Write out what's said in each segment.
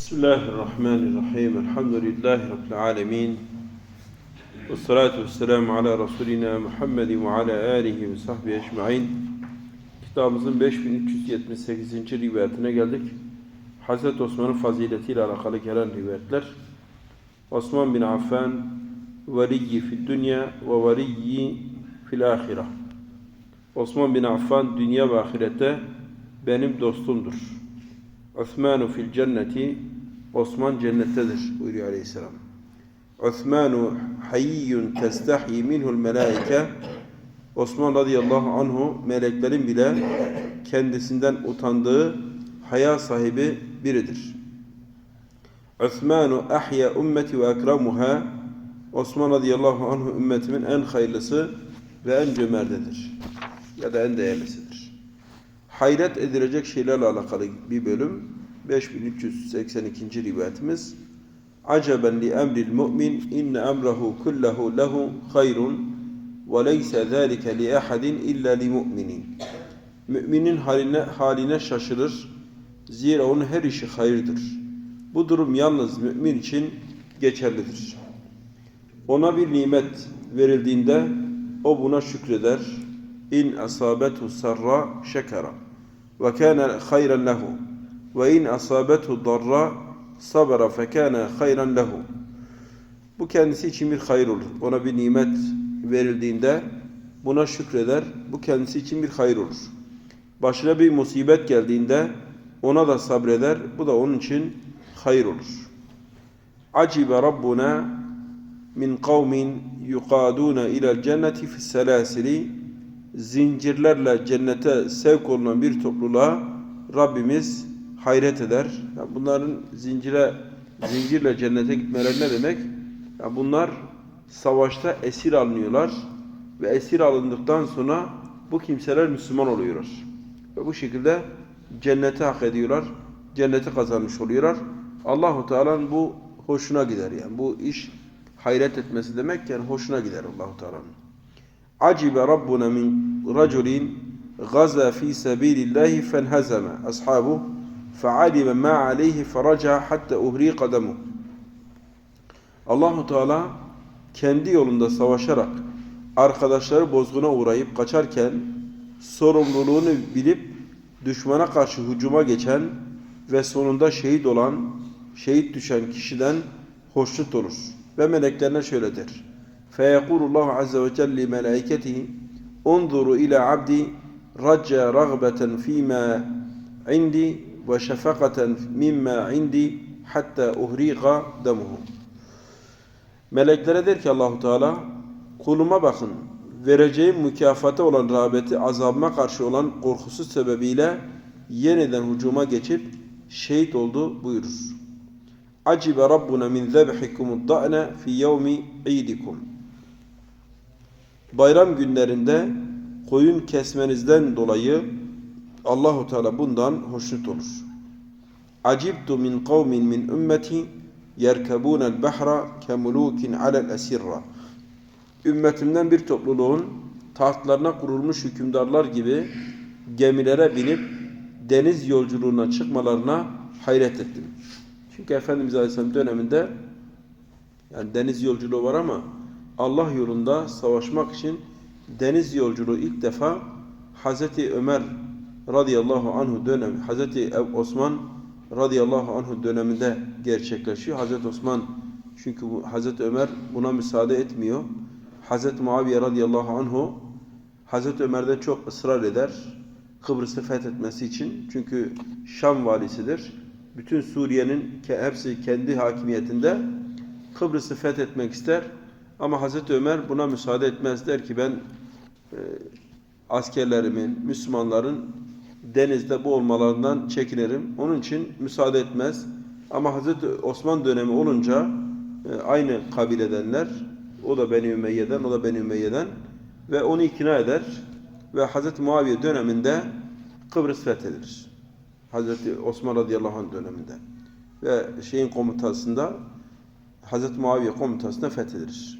Bismillahirrahmanirrahim. Elhamdülillahi Rabbil alemin. Ve salatu ve selamu ala Resulina Muhammedin ve ala alihi ve sahbihi ecma'in. Kitabımızın 5378. rivayetine geldik. Hazreti Osman'ın faziletiyle alakalı gelen rivayetler. Osman bin Affan veliyyi fid dünya ve veliyyi fil ahire. Osman bin Affan dünya ve ahirette benim dostumdur. Osmanu fil cenneti Osman cennettedir buyuruyor aleyhisselam. Osmanu hayyun testahi minhul melaike Osman radıyallahu anhu meleklerin bile kendisinden utandığı haya sahibi biridir. Osmanu ahya ümmeti ve ekramuha Osman radıyallahu anhu ümmetimin en hayırlısı ve en cömertidir. Ya da en değerlisidir. Hayret edilecek şeylerle alakalı bir bölüm. 5382. rivayetimiz. Aceben li emril mu'min inne emrehu kullahu lehu hayrun ve leyse zâlike li ahadin illa li mu'minin. Müminin haline, haline şaşırır. Zira onun her işi hayırdır. Bu durum yalnız mümin için geçerlidir. Ona bir nimet verildiğinde o buna şükreder. İn asabetu sarra şekera hayran lehu ve in asabethu darra sabara fekâne hayran lehu. Bu kendisi için bir hayır olur. Ona bir nimet verildiğinde buna şükreder. Bu kendisi için bir hayır olur. Başına bir musibet geldiğinde ona da sabreder. Bu da onun için hayır olur. Acibe Rabbuna min kavmin yukaduna ilel cenneti fis selasili zincirlerle cennete sevk olunan bir topluluğa Rabbimiz hayret eder. Yani bunların zincire zincirle cennete gitmeleri ne demek? Yani bunlar savaşta esir alınıyorlar ve esir alındıktan sonra bu kimseler Müslüman oluyorlar. Ve bu şekilde cennete hak ediyorlar. Cenneti kazanmış oluyorlar. Allahu Teala'nın bu hoşuna gider yani. Bu iş hayret etmesi demek yani hoşuna gider Allahu Teala'nın. Acibe Rabbuna min raculin gaza fi sabilillahi fenhazeme ashabu fealime ma aleyhi feraca hatta uhri kademu. Allahu Teala kendi yolunda savaşarak arkadaşları bozguna uğrayıp kaçarken sorumluluğunu bilip düşmana karşı hücuma geçen ve sonunda şehit olan, şehit düşen kişiden hoşnut olur. Ve meleklerine şöyle der. فَيَقُولُ اللّٰهُ عَزَّ وَجَلِّ مَلَائِكَتِهِ اُنْظُرُوا إِلَى عَبْدِ رَجَّى رَغْبَةً ف۪ي مَا عِنْدِي ve şefakaten mimma indi hatta uhriqa demuhu. Meleklere der ki Allahu Teala kuluma bakın vereceğim mükafata olan rağbeti azabıma karşı olan korkusu sebebiyle yeniden hücuma geçip şehit oldu buyurur. Acibe Rabbuna min zebhikumud da'ne fi yevmi idikum. Bayram günlerinde koyun kesmenizden dolayı Allahu Teala bundan hoşnut olur. Acibtu min kavmin min ümmeti yerkebûne el-behra kemulukin alel esirra. Ümmetimden bir topluluğun tahtlarına kurulmuş hükümdarlar gibi gemilere binip deniz yolculuğuna çıkmalarına hayret ettim. Çünkü Efendimiz Aleyhisselam döneminde yani deniz yolculuğu var ama Allah yolunda savaşmak için deniz yolculuğu ilk defa Hazreti Ömer radıyallahu anhu dönemi, Hazreti Osman radıyallahu anhu döneminde gerçekleşiyor. Hazreti Osman çünkü bu, Hazreti Ömer buna müsaade etmiyor. Hazreti Muaviye radıyallahu anhu Hazreti Ömer'den çok ısrar eder. Kıbrıs'ı fethetmesi için. Çünkü Şam valisidir. Bütün Suriye'nin hepsi kendi hakimiyetinde Kıbrıs'ı fethetmek ister. Ama Hazreti Ömer buna müsaade etmez. Der ki ben e, askerlerimin, Müslümanların denizde boğulmalarından çekinirim. Onun için müsaade etmez. Ama Hazreti Osman dönemi olunca e, aynı kabiledenler, o da Beni Ümeyye'den, o da Beni Ümeyye'den ve onu ikna eder ve Hazreti Muaviye döneminde Kıbrıs fethedilir. Hazreti Osman radıyallahu anh döneminde. Ve şeyin komutasında Hazreti Muaviye komutasında fethedilir.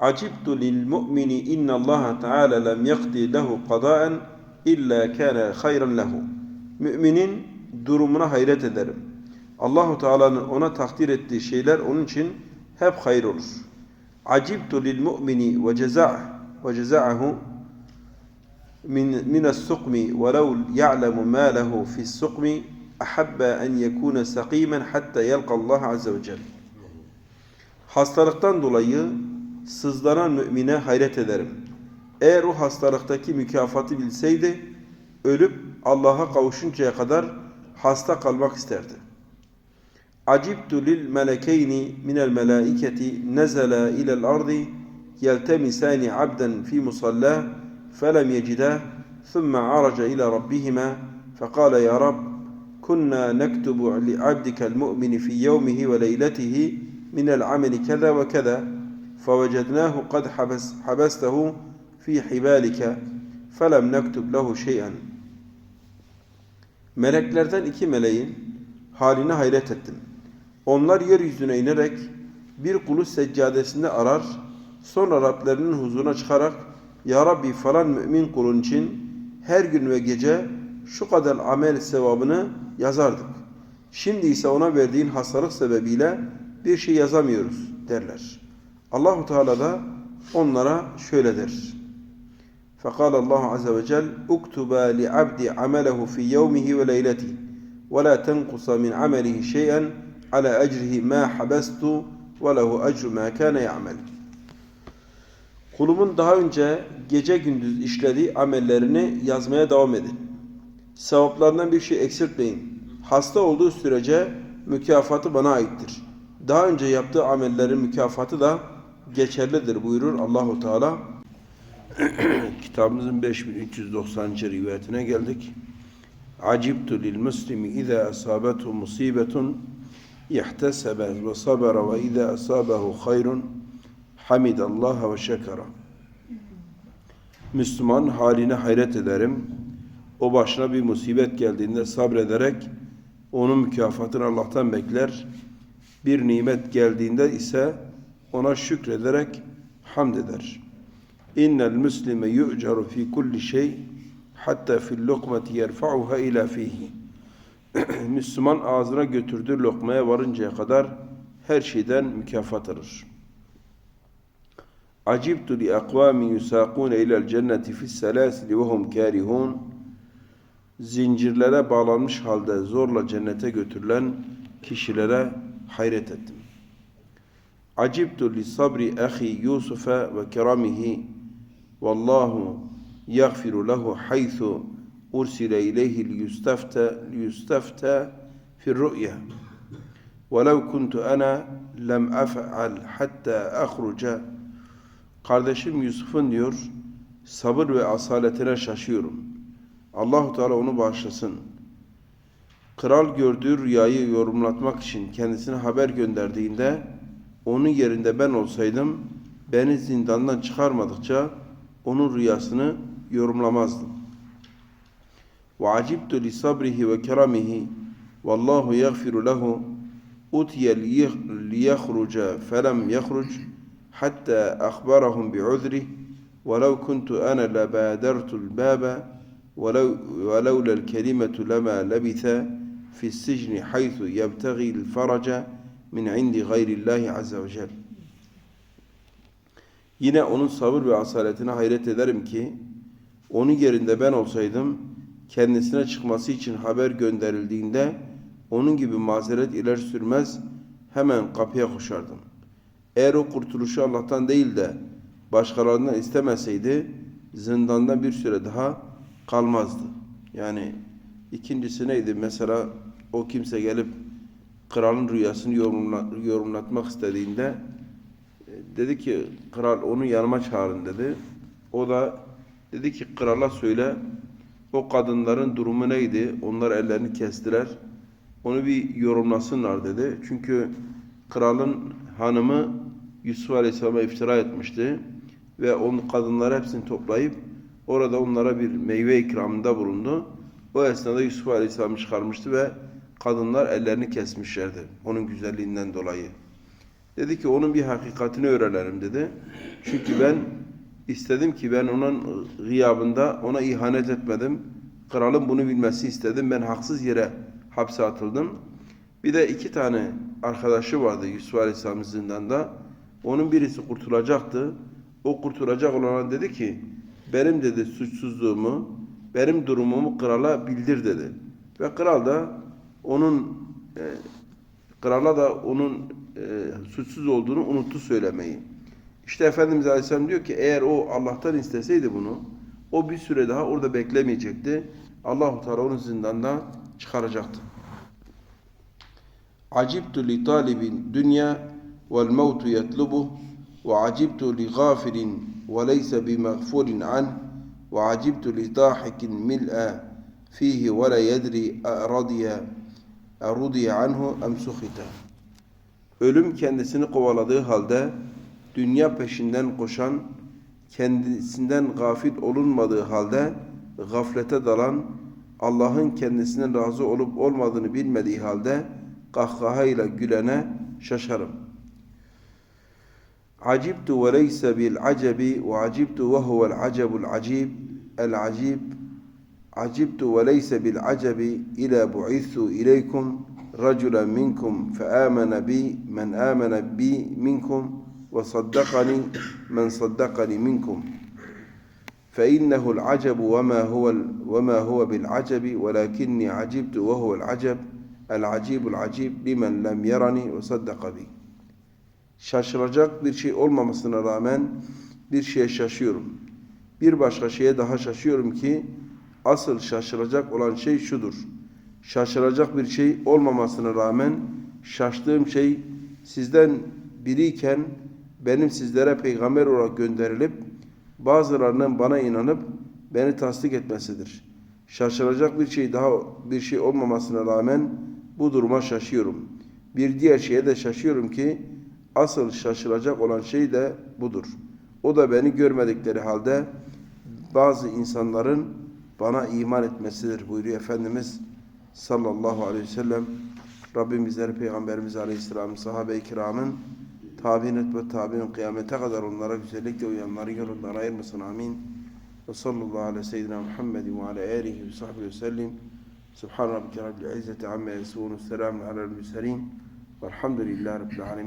Acibtu lil mu'mini inna Allah Teala lem yakdi lehu qada'en illa kana hayran lehu. Müminin durumuna hayret ederim. Allahu Teala'nın ona takdir ettiği şeyler onun için hep hayır olur. Acibtu lil mu'mini ve ceza' ve ceza'ahu min min as-suqmi ve law ya'lemu ma lehu fi as-suqmi ahabba en yekuna saqiman hatta yalqa Allah azze ve celle. Hastalıktan dolayı sızlanan mümine hayret ederim. Eğer o hastalıktaki mükafatı bilseydi, ölüp Allah'a kavuşuncaya kadar hasta kalmak isterdi. Acibtu lil melekeyni minel melaiketi nezela ilel ardi yeltemisani abden fi musalla felem yecide thumme araca ila rabbihime fekale ya Rab kunna nektubu li abdikel mu'mini fi yevmihi ve leyletihi minel ameli keda ve keda فوجدناه قد حبس حبسته في حبالك فلم نكتب له شيئا Meleklerden iki meleğin haline hayret ettim. Onlar yeryüzüne inerek bir kulu seccadesinde arar, sonra Rablerinin huzuruna çıkarak Ya Rabbi falan mümin kulun için her gün ve gece şu kadar amel sevabını yazardık. Şimdi ise ona verdiğin hastalık sebebiyle bir şey yazamıyoruz derler. Allahu Teala da onlara şöyle der. فقال الله عز وجل اكتبا لعبدي عمله في يومه وليلته ولا تنقص من عمله شيئا على أجره ما حبست وله أجر ما كان يعمل Kulumun daha önce gece gündüz işlediği amellerini yazmaya devam edin. Sevaplarından bir şey eksiltmeyin. Hasta olduğu sürece mükafatı bana aittir. Daha önce yaptığı amellerin mükafatı da geçerlidir buyurur Allahu Teala. Kitabımızın 5390. rivayetine geldik. Acibtu lil muslimi iza asabetu musibetun ihtesebe ve sabara ve iza asabehu hayrun hamidallaha ve şekara. Müslüman haline hayret ederim. O başına bir musibet geldiğinde sabrederek onun mükafatını Allah'tan bekler. Bir nimet geldiğinde ise ona şükrederek hamd eder. İnnel muslime yu'caru fi kulli şey hatta fil lokmati yerfa'uha ila fihi. Müslüman ağzına götürdüğü lokmaya varıncaya kadar her şeyden mükafat alır. Acibtu li akvamin yusaqun ila'l cenneti fi's salasil ve hum karihun. Zincirlere bağlanmış halde zorla cennete götürülen kişilere hayret ettim. Acibtu li sabri ahi Yusuf'a ve keramihi vallahu yaghfiru lehu haythu ursile ileyhi liyustafta liyustafta fi rü'ya ولو كنت أنا لم أفعل حتى أخرج Kardeşim Yusuf'un diyor sabır ve asaletine şaşıyorum. Allahu Teala onu bağışlasın. Kral gördüğü rüyayı yorumlatmak için kendisine haber gönderdiğinde onun yerinde ben olsaydım beni zindandan çıkarmadıkça onun rüyasını yorumlamazdım. Ve acibtu li sabrihi ve keramihi vallahu yaghfiru lehu utiye liyahruca felem yahruc حتى أخبرهم بعذره ولو كنت أنا لبادرت الباب ولو ولولا الكلمة لما لبث في السجن حيث يبتغي الفرج min indi gayrillahi azze ve cel. Yine onun sabır ve asaletine hayret ederim ki onun yerinde ben olsaydım kendisine çıkması için haber gönderildiğinde onun gibi mazeret iler sürmez hemen kapıya koşardım. Eğer o kurtuluşu Allah'tan değil de başkalarından istemeseydi zindanda bir süre daha kalmazdı. Yani ikincisi neydi? Mesela o kimse gelip kralın rüyasını yorumla, yorumlatmak istediğinde e, dedi ki kral onu yanıma çağırın dedi. O da dedi ki krala söyle o kadınların durumu neydi? Onlar ellerini kestiler. Onu bir yorumlasınlar dedi. Çünkü kralın hanımı Yusuf Aleyhisselam'a iftira etmişti. Ve onun kadınları hepsini toplayıp orada onlara bir meyve ikramında bulundu. O esnada Yusuf Aleyhisselam'ı çıkarmıştı ve kadınlar ellerini kesmişlerdi. Onun güzelliğinden dolayı. Dedi ki onun bir hakikatini öğrenelim dedi. Çünkü ben istedim ki ben onun gıyabında ona ihanet etmedim. Kralın bunu bilmesi istedim. Ben haksız yere hapse atıldım. Bir de iki tane arkadaşı vardı Yusuf Aleyhisselam'ın zindanda. Onun birisi kurtulacaktı. O kurtulacak olana dedi ki benim dedi suçsuzluğumu, benim durumumu krala bildir dedi. Ve kral da onun e, krala da onun e, suçsuz olduğunu unuttu söylemeyi. İşte Efendimiz Aleyhisselam diyor ki eğer o Allah'tan isteseydi bunu o bir süre daha orada beklemeyecekti. Allahu Teala onu zindandan çıkaracaktı. Acibtu li talibin dünya vel mevtu yetlubuh ve acibtu li gafirin ve leyse bi mağfurin an ve acibtu li dahikin mil'a fihi ve la yedri radiya erudiye anhu em suhita. Ölüm kendisini kovaladığı halde dünya peşinden koşan, kendisinden gafil olunmadığı halde gaflete dalan, Allah'ın kendisinden razı olup olmadığını bilmediği halde kahkahayla gülene şaşarım. Acibtu ve leyse bil acebi ve acibtu ve huvel acebul acib el acib عجبت وليس بالعجب إلى بعثت إليكم رجلا منكم فآمن بي من آمن بي منكم وصدقني من صدقني منكم فإنه العجب وما هو وما هو بالعجب ولكني عجبت وهو العجب العجيب العجيب لمن لم يرني وصدق بي bi. Şaşılacak bir şey olmamasına rağmen bir şeye şaşıyorum. Bir başka şeye daha şaşıyorum ki asıl şaşılacak olan şey şudur. Şaşılacak bir şey olmamasına rağmen şaştığım şey sizden biriyken benim sizlere peygamber olarak gönderilip bazılarının bana inanıp beni tasdik etmesidir. Şaşılacak bir şey daha bir şey olmamasına rağmen bu duruma şaşıyorum. Bir diğer şeye de şaşıyorum ki asıl şaşılacak olan şey de budur. O da beni görmedikleri halde bazı insanların bana iman etmesidir buyuruyor Efendimiz sallallahu aleyhi ve sellem. Rabbim bizleri Peygamberimiz aleyhisselamın sahabe-i kiramın tabi'in ve tabi'in kıyamete kadar onlara güzellikle uyanların yolundan ayırmasın amin. Ve sallallahu aleyhi ve seyyidina Muhammedin ve ala alihi ve sahbihi ve sellim. Subhan rabbike rabbil izzeti amma yasifun. Selamun alel murselin. Velhamdülillahi rabbil alemin.